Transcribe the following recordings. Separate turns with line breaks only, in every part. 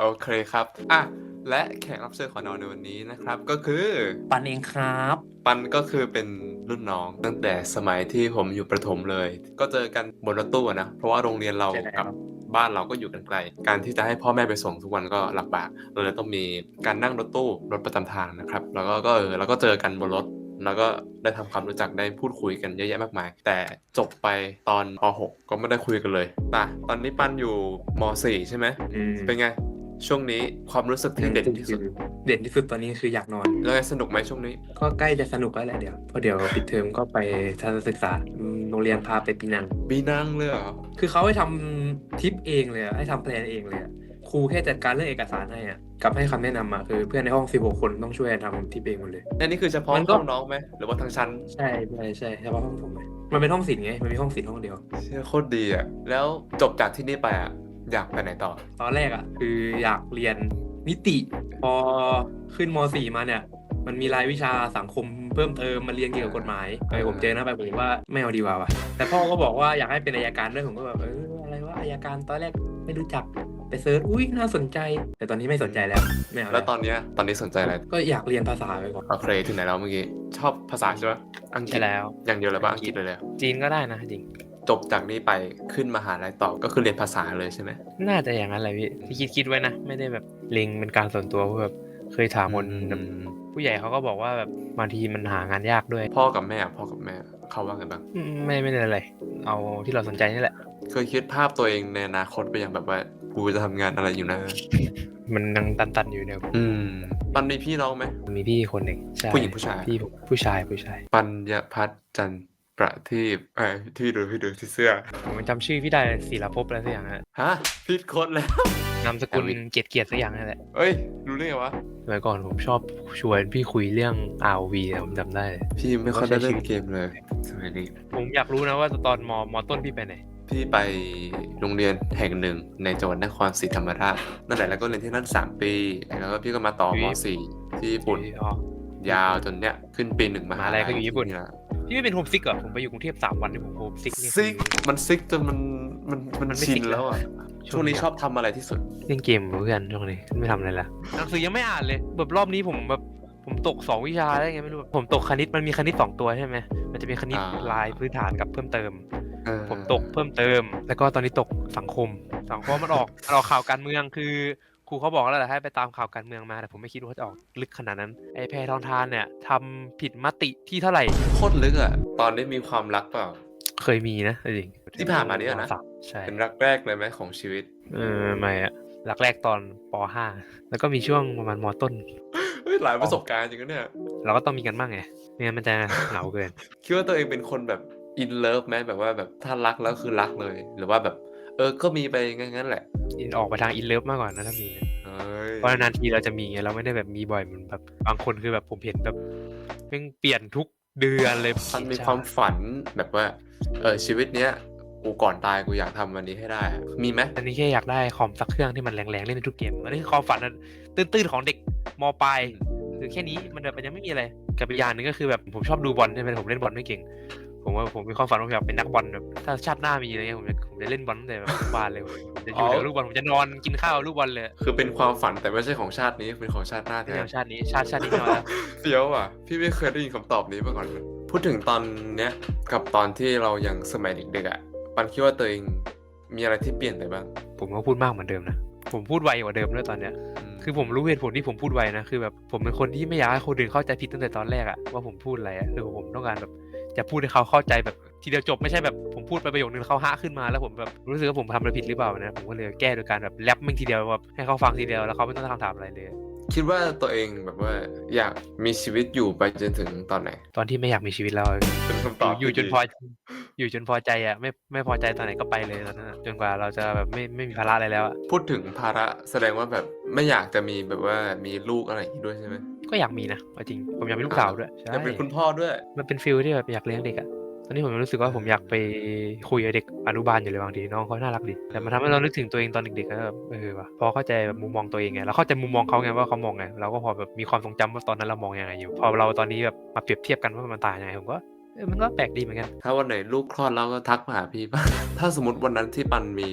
โอเคครับ อะ และแขกรับเชิญของเราในวันนี้นะครับ ก็คือ
ปันเองครับ
ปันก็คือเป็นรุ่นน้อง ตั้งแต่สมัยที่ผมอยู่ประถมเลย ก็เจอกันบนรถตู้อะนะ เพราะว่าโรงเรียนเรา
ใช่แล้ว
กับบ้านเราก็อยู่กันไกล การที่จะให้พ่อแม่ไปส่งทุกวันก็ลำบาก เราเลยต้องมีการนั่งรถตู้รถประจำทางนะครับ แล้วก็ก็เออแล้วก็เจอกันบนรถ แล้วก็ได้ทำความรู้จักได้พูดคุยกันเยอะแยะมากมาย แต่จบไปตอนป .6 ก็ไม่ได้คุยกันเลยป่ะตอนนี้ปันอยู่ม .4 ใช่ไหม
อืม
เป็นไง ช่วงนี้ความรู้สึกที่เด่นที่สุด
เด่นที่สุดตอนนี้คืออยากนอน
แล้วไงสนุกไหมช่วงนี้
ก็ใกล้จะสนุกแล้วแหละเดี๋ยวเพราะเดี๋ยวปิดเทอมก็ไปทัศนศึกษาอืมโรงเรียนพาไปปีนัง
บีนั่งเลยเหรอ
คือเขาให้ทำทริปเองเลยอะให้ทำแพลนเองเลยอะครูแค่จัดการเรื่องเอกสารให้อะกับให้คำแนะนำอะคือเพื่อนในห้อง16คนต้องช่วยกันทำทริปเองหมดเลย
อันนี้คือเฉพาะ
มันก็
ห้องน้องไหมหรือว่าทั้งชั้น
ใช่ใช่ใช่เฉพาะห้องผมเลยมันเป็นห้องศิลป์ไงมันมีห้องศิลป์ห้องเดียว
เชื่อโคตรดีอะแล้วจบจากที่นี่ไปอะ อยากไปไหนต่อ
ตอนแรกอะคืออยากเรียนนิติ พอขึ้นม .4 มาเนี่ย มันมีรายวิชาสังคมเพิ่มเติมมาเรียนเกี่ยวกับกฎหมายไปผมเจอนะไปผมว่าไม่เอาดีกว่าว่ะแต่พ่อก็บอกว่าอยากให้เป็นอายการด้วยผมก็แบบเอออะไรวะอายการตอนแรกไม่รู้จักไปเซิร์ชอุ้ยน่าสนใจ แต่ตอนนี้ไม่สนใจแล้วไม่เอา
แล้
แล้วว
ตอนเนี้ยตอนนี้สนใจอะไร
ก็อยากเรียนภาษาไปก่อน
โอเคถึงไหนแล้วเมื่อกี้ชอบภาษาใช่ไหมอังกฤษ
ใช่แล้ว
อย่างเดียวเลยป่ะอังกฤษเลยเลย
จีนก็ได้นะจริง
จบจากนี้ไปขึ้นมหาลัยต่อก็คือเรียนภาษาเลยใช่ไหม
น่าจะอย่างนั้นแหละพี่ที่คิดคิดไว้นะ ไม่ได้แบบเล็งเป็นการส่วนตัวเพราะแบบเคยถามคนแบบ
อืม
ผู้ใหญ่เขาก็บอกว่าแบบบางทีมันหางานยากด้วย
พ่อกับแม่พ่อกับแม่เขาว่าไงบ้าง
อืมไม่ไม่ได้อะไรเอาที่เราสนใจนี่แหละ
เคยคิดภาพตัวเองในอนาคตไปอย่างแบบว่ากูจะทำงานอะไรอยู่นะ
มันยังตันๆอยู่เนี่ย
อืมปันมีพี่น้องไหม
มีพี่คนหนึ่งใช่
ผู้หญิงผู้ชาย
พี่ผมผู้ชายผู้ชาย
ปัญญพัฒน์จันทร์ ประทีปเอ้ยที่ดูพี่ดูที่เสื้อ
ผมจำชื่อพี่ได้ศิลภพอะไรสักอย่างนะ
ฮะผิดคนแล้ว
นามสกุล
แอวิ
เกียรติเกียรติสักอย่างนั่นแหละ
เอ้ย รู้ได้ไงวะ
สมัยก่อนผมชอบชวนพี่คุยเรื่อง RV อะผมจำได้เลย
พี่ไม่ค่อยได้เล่นเกมเลยสมัยนี้
ผมอยากรู้นะว่าตอนมมต้นพี่ไปไหน
พี่ไปโรงเรียนแห่งหนึ่งในจังหวัดนครศรีธรรมราชนั่นแหละแล้วก็เรียนที่นั่น 3 ปี แล้วก็พี่ก็มาต่อ
อุ๊
ม
ย
4ที่ญี่ปุ่น
อ๋อ
ยาวจนเนี้ยขึ้นปีหนึ่งมหาม
หาลัยก็อยู่ญี่ปุ่น
ที่ละ
พี่ไม่เป็นโฮมซิกเหรอผมไปอยู่กรุงเทพสามวันที่ผมโฮมซิกนี่
ซิกมันซิกจนมันมันมัน
มันไม่
ชิ
ซิ
น
ก
แล้วอะ
ช่
ช่ว
ว
ง
งนี้
นี้ชอบทำอะไรที่สุด
เล่นเกมกับเพื่อนช่วงนี้ไม่ทำอะไรละหนังสือยังไม่อ่านเลยแบบรอบนี้ผมแบบผมตกสองวิชาได้ไงไม่รู้แบบผมตกคณิตมันมีคณิตสองตัวใช่ไหมมันจะมีคณิต
อ่า
ลายพื้นฐานกับเพิ่มเติม
เออ
ผมตกเพิ่มเติม แล้วก็ตอนนี้ตกสังคม สังคมมันออก มันออกข่าวการเมืองคือ ครูเขาบอกแล้วแหละให้ไปตามข่าวการเมืองมาแต่ผมไม่คิดว่าจะออกลึกขนาดนั้นไอ้แพทองทานเนี่ยทำผิดมติที่เท่าไหร่
โคตรลึกอะ ตอนนี้มีความรักเปล่า
เคยมีนะจริง
ที่ผ่านมาเนี่ยนะ
สามใช่
เป็นรักแรกเลยไหมของชีวิต
เออไม่อะหลักแรกตอนป .5 แล้วก็มีช่วงประมาณมต้น
เฮ้ยหลายประสบการณ์จริงนะเนี่ย
เราก็ต้องมีกันบ้างไงไม่งั้นมันจะเหงาเกิน
คิดว่าตัวเองเป็นคนแบบอินเลิฟไหมแบบว่าแบบถ้ารักแล้วคือรักเลย หรือว่าแบบ เออก็มีไปงั้นๆแหละ
อินออกไปทางอินเลิฟมากกว่านะถ้ามีนะ
เฮ้ย
เพราะนานๆทีเราจะมีไงเราไม่ได้แบบมีบ่อยเหมือนแบบบางคนคือแบบผมเห็นแบบแม่งเปลี่ยนทุกเดือนเลย
มันมีความฝันแบบว่า เออชีวิตเนี้ยกูก่อนตายกูอยากทำวันนี้ให้ได้อะมีไหม
อันนี้แค่อยากได้คอมสักเครื่องที่มันแรงๆเล่นในทุกเกมอันนี้คือความฝันอันตื้นๆของเด็กมปลายคือแค่นี้มันแบบมันยังไม่มีอะไรกับอีกอย่างหนึ่งก็คือแบบผมชอบดูบอลใช่ไหมผมเล่นบอลไม่เก่ง ผมว่าผมมีความฝันว่าผมอยากเป็นนักบอลแบบถ้าชาติหน้ามีอะไรเงี้ยผมจะผมจะเล่นบอลตั้งแต่แบบอนุบานเลยผมจะอยู่กับลูกบอลผมจะนอนกินข้าวลูกบอลเลย
คือเป็นความฝันแต่ไม่ใช่ของชาตินี้เป็นของชาติหน้า
ไม่
แท้
ใช่ของชาตินี้ชาติชาตินี้ไม่เอาแล้ว
เฟี้ยวอะ พี่ไม่เคยได้ยินคำตอบนี้มาก่อนเลยพูดถึงตอนเนี้ยกับตอนที่เรายังสมัยเด็กๆอะปันคิดว่าตัวเองมีอะไรที่เปลี่ยนไปบ้าง
ผมก็พูดมากเหมือนเดิมนะผมพูดไวกว่าเดิมด้วยตอนเนี้ย
ม
คือผมรู้เหตุผลที่ผมพูดไวนะคือแบบผมเป็นคนที่ไม่อยากให้คนอื่นเข้าใจผิดตั้งแต่ตอนแรกอะว่าผมพูดอะไรอะคือผมต้องการแบบ จะพูดให้เขาเข้าใจแบบทีเดียวจบไม่ใช่แบบผมพูดไปประโยคนึงเขาฮะขึ้นมาแล้วผมแบบรู้สึกว่าผมทำอะไรผิดหรือเปล่านะผมก็เลยแก้โดยการแบบแรปมึงทีเดียวแบบให้เขาฟังทีเดียวแล้วเขาไม่ต้องทำถามอะไรเลย
คิดว่าตัวเองแบบว่าอยากมีชีวิตอยู่ไปจนถึงตอนไหน
ตอนที่ไม่อยากมีชีวิตแล้วอะ
เป็นคำตอบ
อยู่
ที่
จน
ดี
พออยู่จนพอใจอะไม่ไม่พอใจตอนไหนก็ไปเลยตอนนั้นอะจนกว่าเราจะแบบไม่ไม่มีภาระอะไรแล้วอะ
พูดถึงภาระแสดงว่าแบบไม่อยากจะมีแบบว่ามีลูกอะไรอย่างนี้ด้วยใช่ไหม
ก็อยากมีนะเอาจริงผมอยากมีลูกสาวด้วยใช่
อยากเป็นคุณพ่อด้วย
มันเป็นฟิลที่แบบอยากเลี้ยงเด็กอะตอนนี้ผมรู้สึกว่าผมอยากไปคุยกับเด็กอนุบาลอยู่เลยบางทีน้องเขาน่ารักดีแต่มันทำให้เรานึกถึงตัวเองตอนเด็กๆแล้วแบบเออว่ะพอเข้าใจแบบมุมมองตัวเองไงเราเข้าใจมุมมองเขาไงว่าเขามองไงเราก็พอแบบมีความทรงจำว่าตอนนั้นเรามองยังไงอยู่พอเราตอนนี้แบบมาเปรียบเทียบกันว่ามันต่างยังไงผมก็เออมันก็แปลกดีเหมือนกัน
ถ้าวันไหนลูกคลอดแล้วก็ทักมาหาพี่ป่ะ ถ้าสมมติวันนั้นที่ปันมี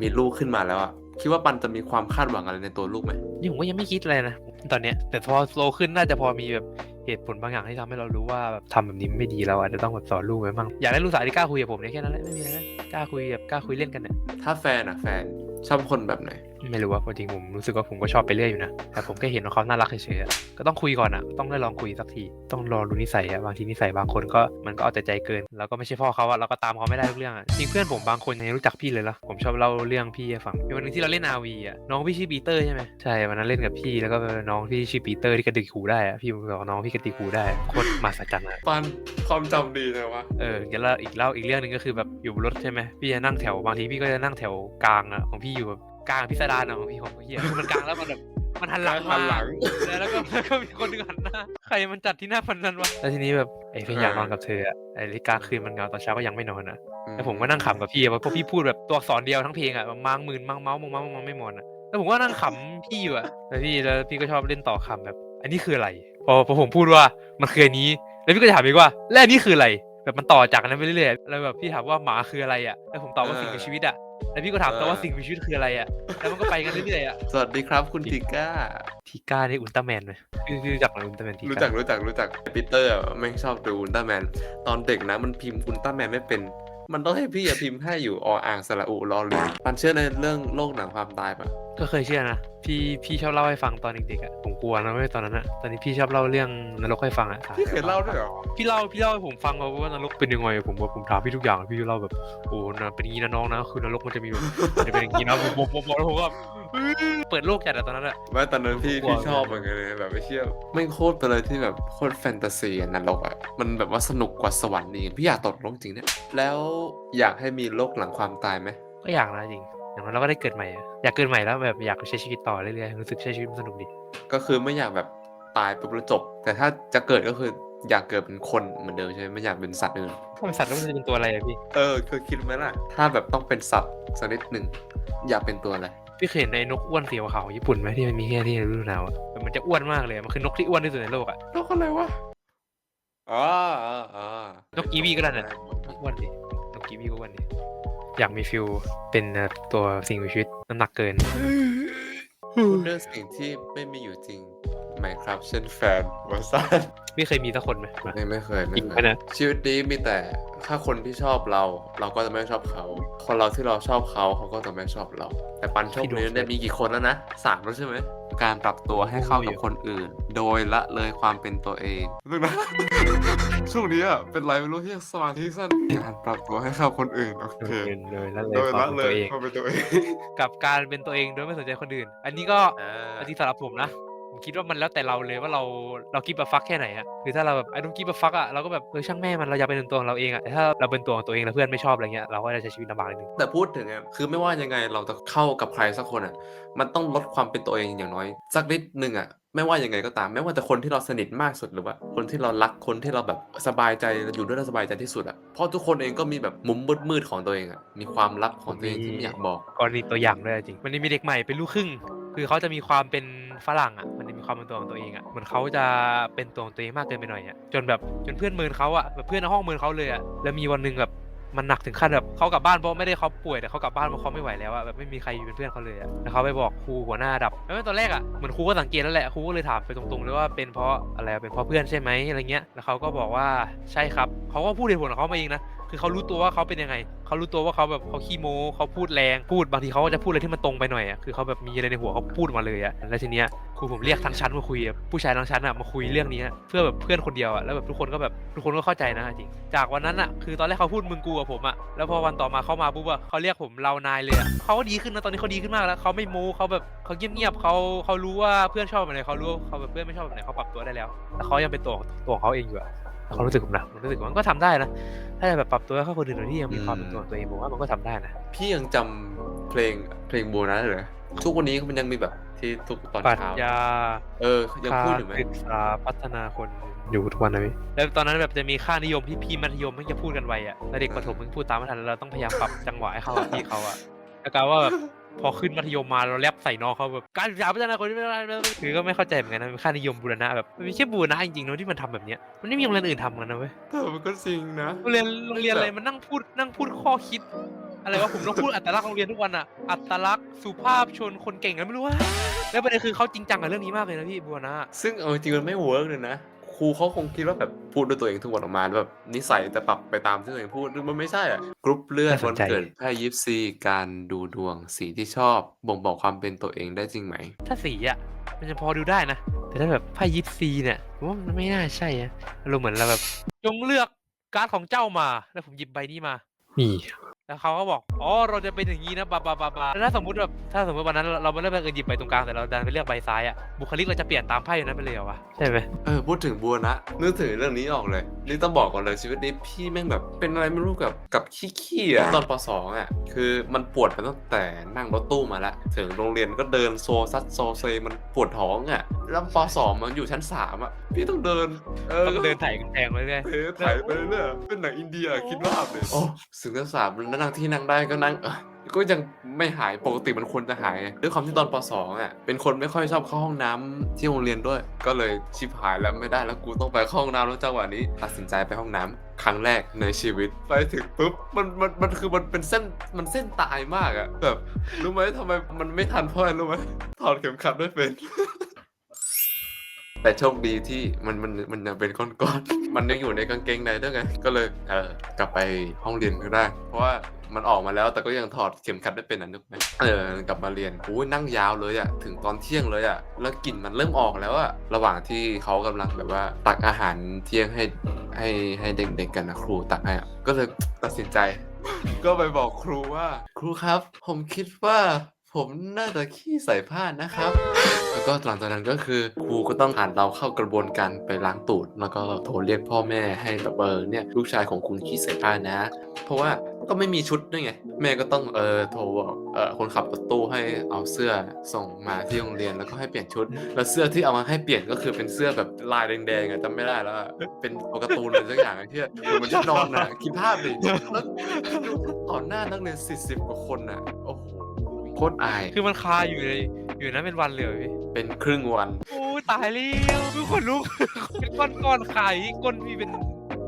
มีลูกขึ้นมาแล้วอะ คิดว่าปันจะมีความคาดหวังอะไรในตัวลูกไหม
นี่ผมก็ยังไม่คิดอะไรนะตอนเนี้ย แต่พอโตขึ้นน่าจะพอมีแบบเหตุผลบางอย่างที่ทำให้เรารู้ว่าแบบทำแบบนี้ไม่ดีเราอาจจะต้องแบบสอนลูกไว้บ้างอยากได้ลูกสาวที่กล้าคุยกับผมเนี่ยแค่นั้นแหละไม่มีอะไรนะกล้าคุยแบบกล้าคุยเล่นกันเนี่ย
ถ้าแฟนอะแฟนชอบคนแบบไหน
ไม่รู้ว่าจริงๆผมรู้สึกว่าผมก็ชอบไปเรื่อยอยู่นะ แต่ผมแค่เห็นว่าเขาน่ารักเฉยๆอะก็ต้องคุยก่อนอะ ต้องได้ลองคุยสักที ต้องรอรู้นิสัยอะ บางทีนิสัยบางคนก็มันก็เอาแต่ใจเกิน แล้วก็ไม่ใช่พ่อเขาอะ เราก็ตามเขาไม่ได้ทุกเรื่องอะ จริงเพื่อนผมบางคนยังรู้จักพี่เลยละผมชอบเล่าเรื่องพี่ให้ฟังมีวันหนึงที่เราเล่นอาวีอะ น้องพี่ชื่อปีเตอร์ใช่ไหมใช่ วันนั้นเล่นกับพี่ แล้วก็น้องที่ชื่อปีเตอร์ที่กระดิกหูได้อะ พี่บอกน้องพี่กระดิกหูได้ โคตรมหัศจรรย์อะ
ปันความจำดีเลยวะ
เออเดี๋ยวเราอีกเล่าอีกเรื่องหนึ่งก็คือแบบอยู่บนรถใช่ไหมพี่จะนั่งแถวบางทีพี่ก็จะนั่งแถวกลางอะของพี่อยู่แบบ กลางพิสดารอะของพี่ของพี่อะคือมันกลางแล้วมันแบบมันหันหลัง
หั
มาน
หลัง
แล้วก็แล้วก็มีคนหนึงหันหน้าใครมันจัดที่หน้าพันนั้นวะแล้วทีนี้แบบไอ้เพื่อนอยากนอนกับเธออะไอ้ลิกลางคืนมันเหงาตอนเช้าก็ยังไม่นอนอะแล้วผมก็นั่งขำกับพี่อะเพราะพี่พูดแบบตัวอักษรเดียวทั้งเพลงอะมังหมื่นมังเมาส์มังเมาส์มังไม่หมดอะแล้วผมก็นั่งขำพี่อยู่อะแล้วพี่แล้วพี่ก็ชอบเล่นต่อคำแบบ อันนี้คืออะไรพอพอผมพูดว่ามันคืออันนี้ แล้วพี่ก็จะถามอีกว่า แล้วอันนี้คืออะไร แบบมันต่อจากกันนั้นไปเรื่อยๆแล้วแบบพี่ถามว่าหมาคืออะไรอะแล้วผมตอบว่าสิ่งมีชีวิตอะแล้วพี่ก็ถามต่อว่าสิ่งมีชีวิตคืออะไรอะแล้วมันก็ไปกันเรื่อยๆอะ
สวัสดีครับคุณติก้า
ทีก้าในอุลตร้าแมนไหมพี่พี่รู้จักไหมอุลตร้าแมนที
รู้
ก้า
จักรู้จักรู้จักปีเตอร์อะแม่งชอบดูอุลตร้าแมนตอนเด็กนะมันพิมพ์อุลตร้าแมนไม่เป็น มันต้องให้พี่อะพิมพ์ให้อยู่ออ่างสระอุรอเรือปันเชื่อในเรื่องโลกหนังความตายปะ
ก็เคยเชื่อนะ พี่พี่ชอบเล่าให้ฟังตอนเด็กๆอะผมกลัวนะเว้ยตอนนั้นอะตอนนี้พี่ชอบเล่าเรื่องนรกให้ฟังอะ
พี่เคยเล่าด้วยเหรอ
พี่เล่าพี่เล่าให้ผมฟังเอาว่านรกเป็นยังไงผมว่าผมถามพี่ทุกอย่างพี่เล่าแบบโอ้นะเป็นอย่างนี้นะน้องนะคือนรกมันจะมีแบบมันจะเป็นอย่างนี้นะผมผมผมบอกแล้วผมก็เปิดโลกจัดอะตอนนั้นอะ
ไม่ตอนนั้นพี่
กลัว
พี่ชอบเหมือนกันเลยแบบไม่เชื่อไม่งโคตรไปเลยที่แบบโคตรแฟนตาซีอะนรกอะมันแบบว่าสนุกกว่าสวรรค์นี่พี่อยากตกนรกจริงเนี่ยแล้วอยากให้มีโลกหลังความตายไหม
ก็อยากนะจริง อย่างนั้นเราก็ได้เกิดใหม่อะอยากเกิดใหม่แล้วแบบอยากใช้ชีวิตต่อเรื่อยๆรู้สึกใช้ชีวิตมันสนุกดี
ก็คือไม่อยากแบบตายปุ๊บแล้วจบ แต่ถ้าจะเกิดก็คืออยากเกิดเป็นคนเหมือนเดิมใช่ไหมไม่อยากเป็นสัตว์อื่น
ถ้าเป็นสัตว์แล้วมันจะเป็นตัวอะไรอะพี่
เออคือคิดไหมล่ะ ถ้าแบบต้องเป็นสัตว์สักนิดหนึ่งอยากเป็นตัวอะไร
พี่เคยเห็นในนกอ้วนสีขาวๆญี่ปุ่นไหมที่มันมีแค่ที่ฤดูหนาวอะแบบมันจะอ้วนมากเลยอะมันคือนกที่อ้วนที่สุดในโลกอะ
นกอะไรวะอ๋ออ๋ออ๋อน
กกีวีก็ได้นะอ้วนดิน กกีวีก็อ้วนดิอยากมีฟิลเป็นตัวสิ่งมีชีวิตน้ำหนักเกิน
คุณเลืองสิ่งที่ไม่มีอยู่จริง ไหมครับเช่นแฟนวาซัน
พี่เคยมีสักคนไหม
ไม่ไม่เคยไม่
จริง
เค
ปะ
ย
เนี่ย
ชีวิตนี้มีแต่ถ้าคนที่ชอบเรา เราก็จะไม่ชอบเขา คนเราที่เราชอบเขาเขาก็จะไม่ชอบเรา แต่ปันโชคดีเนี่ยมีกี่คนแล้วนะสามแล้วใช่ไหมการปรับตัวให้เข้ากับคนอื่น โดยละเลยความเป็นตัวเองนึกนะ ช่วงนี้อะเป็นไรไม่รู้ที่สมาธิสั้นการปรับตัวให้เข้าคนอื่นโอเค
เกินเลยแล้วเล
โด
ย
ย
ควา
ละ
มเป็น
เล
ตัวยเอง
ความเป็นตัวเอง
กับการเป็นตัวเองโดยไม่สนใจคนอื่น อันนี้ก็
อ่า
อันที่สำหรับผมนะ ผมคิดว่ามันแล้วแต่เราเลยว่าเราเรากิบฟักแค่ไหนอะคือถ้าเราแบบไอ้ต้องกิบฟักอะเราก็แบบเออช่างแม่มันเราอยากเป็นตัวของเราเองอะแต่ถ้าเราเป็นตัวของตัวเองแล้วเพื่อนไม่ชอบอะไรเงี้ยเราก็จะใช้ชีวิตลำบากนิดนึง
แต่พูดถึงอะคือไม่ว่ายังไงเราจะเข้ากับใครสักคนอะมันต้องลดความเป็นตัวเองอย่างน้อย สักนิดหนึ่งอะไม่ว่ายังไงก็ตาม ไม่ว่าจะคนที่เราสนิทมากสุดหรือว่า คนที่เรารักคนที่เราแบบสบายใจอยู่ด้วยแล้วสบายใจที่สุดอะเพราะทุกคนเองก็มีแบบมุมมืดๆของตัวเองอะมีความลับของตัวเองที่ไม่อยากบอก
กรณีตัวอย่างด้วยจริงมันจะมีเด็กใหม่เป็นลูกครึ่ง คือเขาจะมีความเป็นฝรั่งอะมันจะมี ความเป็นตัวของตัวเองอะเหมือนเขาจะเป็นตัวของตัวเองมากเกินไปหน่อยอะจนแบบจนเพื่อนเมินเขาอะแบบเพื่อนในห้องเมินเขาเลยอะแล้วมีวันหนึ่งแบบมันหนักถึงขั้นแบบเขากลับบ้านเพราะไม่ได้เขาป่วยแต่เขากลับบ้านเพราะเขาไม่ไหวแล้วอะแบบไม่มีใครอยู่เป็นเพื่อนเขาเลยอะแล้วเขาไปบอกครูหัวหน้าดับแล้วตอนแรกอะเหมือนครูก็สังเกตแล้วแหละครูก็เลยถามไปตรงๆเลยว่าเป็นเพราะอะไรเป็นเพราะเพื่อนใช่ไหมอะไรเงี้ยแล้วเขาก็บอกว่าใช่ครับเขาก็พูดเหตุผลของเขามาเองนะ คือเขารู้ตัวว่าเขาเป็นยังไง เขารู้ตัวว่าเขาแบบเขาขี้โม้เขาพูดแรงพูดบางทีเขาก็จะพูดอะไรที่มันตรงไปหน่อยอะคือเขาแบบมีอะไรในหัวเขาพูดมาเลยอะแล้วทีเนี้ยครูผมเรียกทั้งชั้นมาคุยอะผู้ชายทั้งชั้นอะมาคุยเรื่องนี้อะเพื่อแบบเพื่อนคนเดียวอะแล้วแบบทุกคนก็แบบทุกคนก็เข้าใจนะจริงจากวันนั้นอะคือตอนแรกเขาพูดมึงกูกับผมอะแล้วพอวันต่อมาเขามาปุ๊บอะเขาเรียกผมเรานายเลยอะเขาก็ดีขึ้นนะตอนนี้เขาดีขึ้นมากแล้วเขาไม่โม้เขาแบบเขาเงียบๆเขาเขารู้ว่าเพื่อนชอบแบบไหนเขารู้ว่าเขาแบบเพื่อนไม่ชอบแบบไหนเขาปรับตัวได้แล้วแต่เขายังเป็นตัวตัวของเขาเองอยู่อะ เขารู้สึกผมนะผมรู้สึกว่ามันก็ทำได้นะ ถ้าจะแบบปรับตัวให้เข้าคนอื่นโดยที่ยังมีความเป็นตัวของตัวเองผมว่ามันก็ทำได้นะ
พี่ยังจำเพลงเพลงโบนัสเลยทุกวันนี้มันยังมีแบบที่ทุกตอน
ปรัช
เช้า
ญา
เออยังพูดอยู่ไหม
ศึกษาพัฒนาคนอยู่ทุกวันนะพี่แล้วตอนนั้นแบบจะมีค่านิยมที่พี่มัธยมไม่จะพูดกันไวอะแล้วเด็กประถมมึงพูดตามไม่ทันแล้วเราต้องพยายามปรับจังหวะให้เข้ากับพี่เขาอะแล้วกลายว่าแบบ พอขึ้นมัธยมมาเราแรปใส่น้องเขาแบบการศึกษาพัฒนาคนไม่ได้คือก็ไม่เข้าใจเหมือนกันนะเป็นค่านิยมบูรณะแบบมันไม่ใช่บูรณะจริงๆนะที่มันทำแบบเนี้ยมันไม่มีโรงเรียนอื่นทำกันนะเว้ย
เออมันก็จริงนะ
โรงเรียนโรงเรียนอะไรมันนั่งพูดนั่งพูดข้อคิด อะไรวะผมต้องพูดอัตลักษณ์โรงเรียนทุกวันอะอัตลักษณ์สุภาพชนคนเก่งแล้วไม่รู้ว่าแล้วประเด็นคือเขาจริงจังกับเรื่องนี้มากเลยนะพี่บัวนะ
ซึ่งเอาจริงๆมันไม่เวิร์กเลยนะ ครูเขาคงคิดว่าแบบพูดด้วยตัวเองทุกวันออกมาแบบนิสัยแต่ปรับไปตามที่ตัวเองพูดมันไม่ใช่อะกรุ๊ปเลือด
น่าส
วันน
ใจ
เกิดไพ่ยิปซีการดูดวงสีที่ชอบบ่งบอกความเป็นตัวเองได้จริงไหม
ถ้าสีอะมันจะพอดูได้นะ แต่ถ้าแบบไพ่ยิปซีเนี่ยผมว่ามันไม่น่าใช่อะอารมณ์เหมือนเราแบบ จงเลือกการ์ดของเจ้ามา แล้วผมหยิบใบนี้มา นี่ แล้วเขาก็บอก อ๋อ เราจะเป็นอย่างนี้นะบาบาบาบาแล้วถ้าสมมติแบบถ้าสมมติวันนั้นเราเราไม่ได้ไปเออหยิบใบตรงกลางแต่เราดันไปเลือกใบซ้ายอะบุคลิกเราจะเปลี่ยนตามไพ่นั้นไปเลยเหรอวะ ใช่ไหม
เออพูดถึงบัวนะนึกถึงเรื่องนี้ออกเลย นี่ต้องบอกก่อนเลยชีวิตนี้พี่แม่งแบบเป็นอะไรไม่รู้กับกับขี้ๆอะตอนปสองอะคือมันปวดมาตั้งแต่นั่งรถตู้มาละถึงโรงเรียนก็เดินโซซัดโซเซมันปวดท้องอะแล้วปสองมันอยู่ชั้นสามอะพี่ต้องเดินเออ
เราก็เดินไถ่กำแพงไปเรื่อย
เฮ้ยถ่ายไปเรื่อยๆเป็นหนังอินเดียคิดว่าพเลยโอ้สึงชั้นสามแล้วนั่งที่นั่งได้ก็นั่งเออก็ยังไม่หายปกติมันควรจะหาย ด้วยความที่ตอนปสองอะเป็นคนไม่ค่อยชอบเข้าห้องน้ำที่โรงเรียนด้วย ก็เลยชิบหายแล้วไม่ได้แล้วกูต้องไปเข้าห้องน้ำแล้วจังหวะนี้ตัดสินใจไปห้องน้ำครั้งแรกในชีวิต ไปถึงปุ๊บมันมันมันคือมันเป็นเส้นมันเส้นตายมากอะแบบรู้ไหมทำไมมันไม่ทันเพราะอะไรรู้ไหมถอดเข็มขัดไม่เป็น แต่โชคดีที่มันมันมันยังเป็นก้อนๆ มันยังอยู่ในกางเกงในด้วยไง ก็เลยเออกลับไปห้องเรียนก็ได้ เพราะว่ามันออกมาแล้วแต่ก็ยังถอดเข็มขัดไม่เป็นอะนึกไหมเออกลับมาเรียนโอ้นั่งยาวเลยอะถึงตอนเที่ยงเลยอะแล้วกลิ่นมันเริ่มออกแล้วอะระหว่างที่เขากำลังแบบว่าตักอาหารเที่ยงให้ให้ให้เด็กๆกันนะครูตักให้อะก็เลยตัดสินใจ ก็ไปบอกครูว่า ครูครับ ผมคิดว่า ผมน่าจะขี้ใส่ผ้านะครับ แล้วก็หลังจากนั้นก็คือครูก็ต้องผ่านเราเข้ากระบวนการไปล้างตูด แล้วก็โทรเรียกพ่อแม่ให้แบบเออเนี่ยลูกชายของคุณขี้ใส่ผ้านะ เพราะว่าก็ไม่มีชุดด้วยไง แม่ก็ต้องเออโทรบอกเออคนขับรถตู้ให้เอาเสื้อส่งมาที่โรงเรียนแล้วก็ให้เปลี่ยนชุด แล้วเสื้อที่เอามาให้เปลี่ยนก็คือเป็นเสื้อแบบลายแดงๆอะจำไม่ได้แล้วอะเป็นตัวการ์ตูนอะไรสักอย่างอะที่เหมือนชุดนอนอะคิดภาพดิแล้วต่อหน้านักเรียนสี่สิบกว่าคนอะโอ้โห โคตรอาย
คือมันคาอยู่ในอยู่นั้นเป็นวันเลยเหรอพี่
เป็นครึ่งวัน
โอ้ยตายแล้วทุกคนลุก เป็นก้อนก้อนๆขายก้นพี่เป็น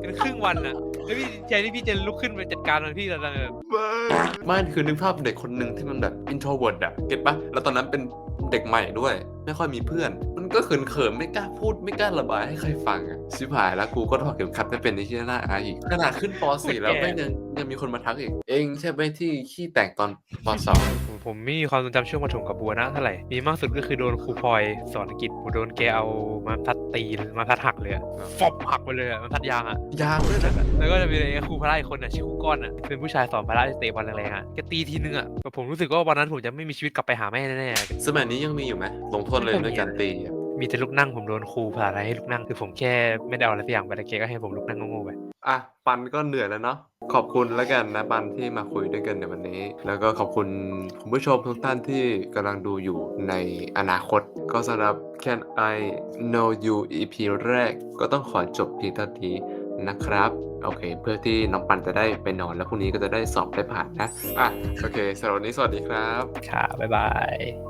เป็นครึ่งวันนะแล้วพี่ใจที่พี่จะลุกขึ้นไปจัดการมันพี่อะไรแบบ
ไม่คือนึกภาพเด็กคนหนึ่งที่มันแบบ introvert อะเก็ตปะแล้วตอนนั้นเป็นเด็กใหม่ด้วย ไม่ค่อยมีเพื่อน มันก็เขินๆไม่กล้าพูดไม่กล้าระบายให้ใครฟังอะ ชิบหายแล้วกูก็ถอดเข็มขัดไม่เป็นในที่หน้าอายอีกขนาดขึ้นป .4 แล้วไม่งยังยังมีคนมาทักอีก เองใช่ไหมที่ขี้แตกตอนป .2
ผมผมไม่มีความทรงจำช่วงประถมกับบัวนะเท่าไหร่ มีมากสุดก็คือโดนครูพลอยสอนอังกฤษผมโดนแกเอามาพัดตีมาพัดหักเลยอะฟอบหักไปเลยอะมันพัดยางอะ
ยาวด้วยนะ
แล้วก็จะมีไอ้ครูพละอีกคนน่ะชื่อครูก้อนอะเป็นผู้ชายสอนพละที่เตะบอลแรงๆอะแกตีทีนึงอะแบบผมรู้สึกว่าวันนั้นผมจะไม่มีชีวิตกลับไปหาแม่แน่
สมัยนี้ยังมีอยู่ไหมลงโทษเลยด้วยการตีอะ
ๆ มีแต่ลูกนั่งผมโดนครูภาษาไทยให้ลูกนั่งคือผมแค่ไม่ได้เอาอะไรสักอย่างไปแต่แกก็ให้ผมลูกนั่งโง่ๆไป
อะปันก็เหนื่อยแล้วเนาะขอบคุณแล้วกันนะปันที่มาคุยด้วยกันในวันนี้ แล้วก็ขอบคุณคุณผู้ชมทุกท่านที่กำลังดูอยู่ในอนาคต ก็สำหรับ Can I Know You EP แรกก็ต้องขอจบเพียงเท่านี้นะครับโอเค เพื่อที่น้องปันจะได้ไปนอนแล้วพรุ่งนี้ก็จะได้สอบได้ผ่านนะอะโอเคสำหรับวันนี้สวัสดีครับ
ค่ะ บ๊ายบาย